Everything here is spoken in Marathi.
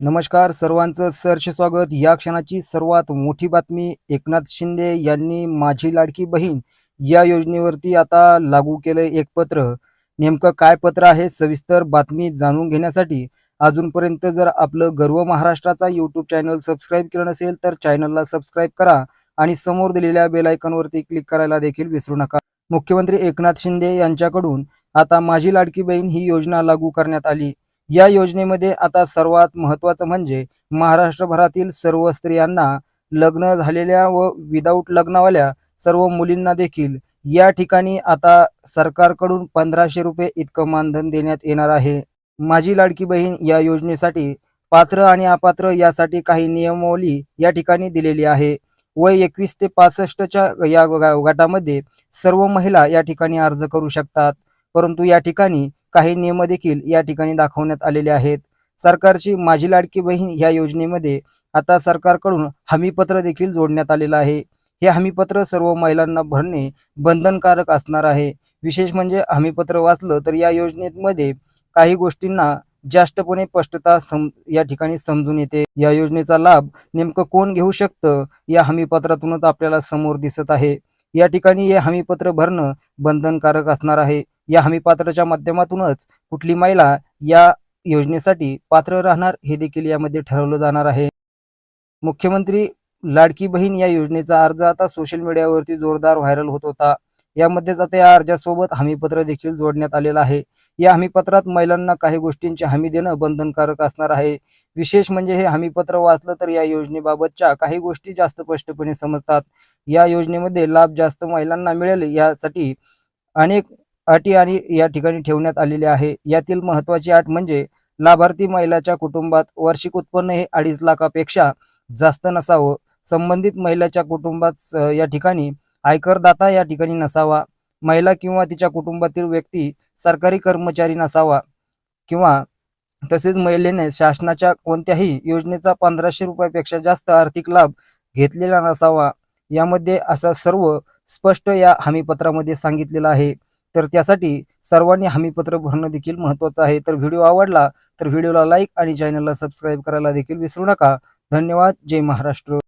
नमस्कार सर्वांचं सहर्ष स्वागत. या क्षणाची सर्वात मोठी बातमी एकनाथ शिंदे यांनी माझी लाडकी बहीण या योजनेवरती आता लागू केलंय एक पत्र. नेमकं काय पत्र आहे? सविस्तर बातमी जाणून घेण्यासाठी अजूनपर्यंत जर आपलं गर्व महाराष्ट्राचा यूट्यूब चॅनल सबस्क्राईब केलं नसेल तर चॅनलला सबस्क्राईब करा आणि समोर दिलेल्या बेलायकॉनवरती क्लिक करायला देखील विसरू नका. मुख्यमंत्री एकनाथ शिंदे यांच्याकडून आता माझी लाडकी बहीण ही योजना लागू करण्यात आली. या योजनेमध्ये आता सर्वात महत्वाचं म्हणजे महाराष्ट्रभरातील सर्व स्त्रियांना लग्न झालेल्या व विदाऊट लग्नवाल्या सर्व मुलींना देखील या ठिकाणी आता सरकारकडून पंधराशे रुपये इतकं मानधन देण्यात येणार आहे. माझी लाडकी बहीण या योजनेसाठी पात्र आणि अपात्र यासाठी काही नियमावली या ठिकाणी दिलेली आहे. वय एकवीस ते पासष्टच्या या गटामध्ये सर्व महिला या ठिकाणी अर्ज करू शकतात. परंतु या ठिकाणी काही नियम देखील या ठिकाणी दाखवण्यात आलेले आहेत. सरकारची माझी लाडकी बहीण या योजनेमध्ये आता सरकारकडून हमीपत्र देखील जोडण्यात आलेलं आहे. हे हमीपत्र सर्व महिलांना भरणे बंधनकारक असणार आहे. विशेष म्हणजे हमीपत्र वाचलं तर या योजनेमध्ये काही गोष्टींना जास्तपणे स्पष्टता सम या ठिकाणी समजून येते. या योजनेचा लाभ नेमकं कोण घेऊ शकतं या हमीपत्रातूनच आपल्याला समोर दिसत आहे. या ठिकाणी हे हमीपत्र भरणं बंधनकारक असणार आहे. या हमीपत्राच्या माध्यमातूनच कुठली महिला या योजनेसाठी पात्र राहणार हे देखील यामध्ये ठरवलं जाणार आहे. मुख्यमंत्री लाडकी बहीण या योजनेचा अर्ज आता सोशल मीडियावरती जोरदार व्हायरल होत होता. यामध्येच आता या अर्जासोबत हमीपत्र देखील जोडण्यात आलेलं आहे. या हमीपत्रात महिलांना काही गोष्टींची हमी देणं बंधनकारक असणार आहे. विशेष म्हणजे हे हमीपत्र वाचलं तर या योजनेबाबतच्या काही गोष्टी जास्त स्पष्टपणे समजतात. या योजनेमध्ये लाभ जास्त महिलांना मिळेल यासाठी अनेक अटी आणि या ठिकाणी ठेवण्यात आलेले आहे. यातील महत्वाची अट म्हणजे लाभार्थी महिलाच्या कुटुंबात वार्षिक उत्पन्न हे अडीच लाखापेक्षा जास्त नसावं. संबंधित महिलाच्या कुटुंबात या ठिकाणी आयकरदाता या ठिकाणी नसावा. महिला किंवा तिच्या कुटुंबातील व्यक्ती सरकारी कर्मचारी नसावा किंवा तसेच महिलेने शासनाच्या कोणत्याही योजनेचा पंधराशे रुपयापेक्षा जास्त आर्थिक लाभ घेतलेला नसावा. यामध्ये असा सर्व स्पष्ट या हमीपत्रामध्ये सांगितलेलं आहे. तर त्यासाठी सर्वांनी हमीपत्र भरणं देखील महत्त्वाचं आहे. तर व्हिडिओ आवडला तर व्हिडिओला लाईक आणि चॅनलला सबस्क्राईब करायला देखील विसरू नका. धन्यवाद. जय महाराष्ट्र.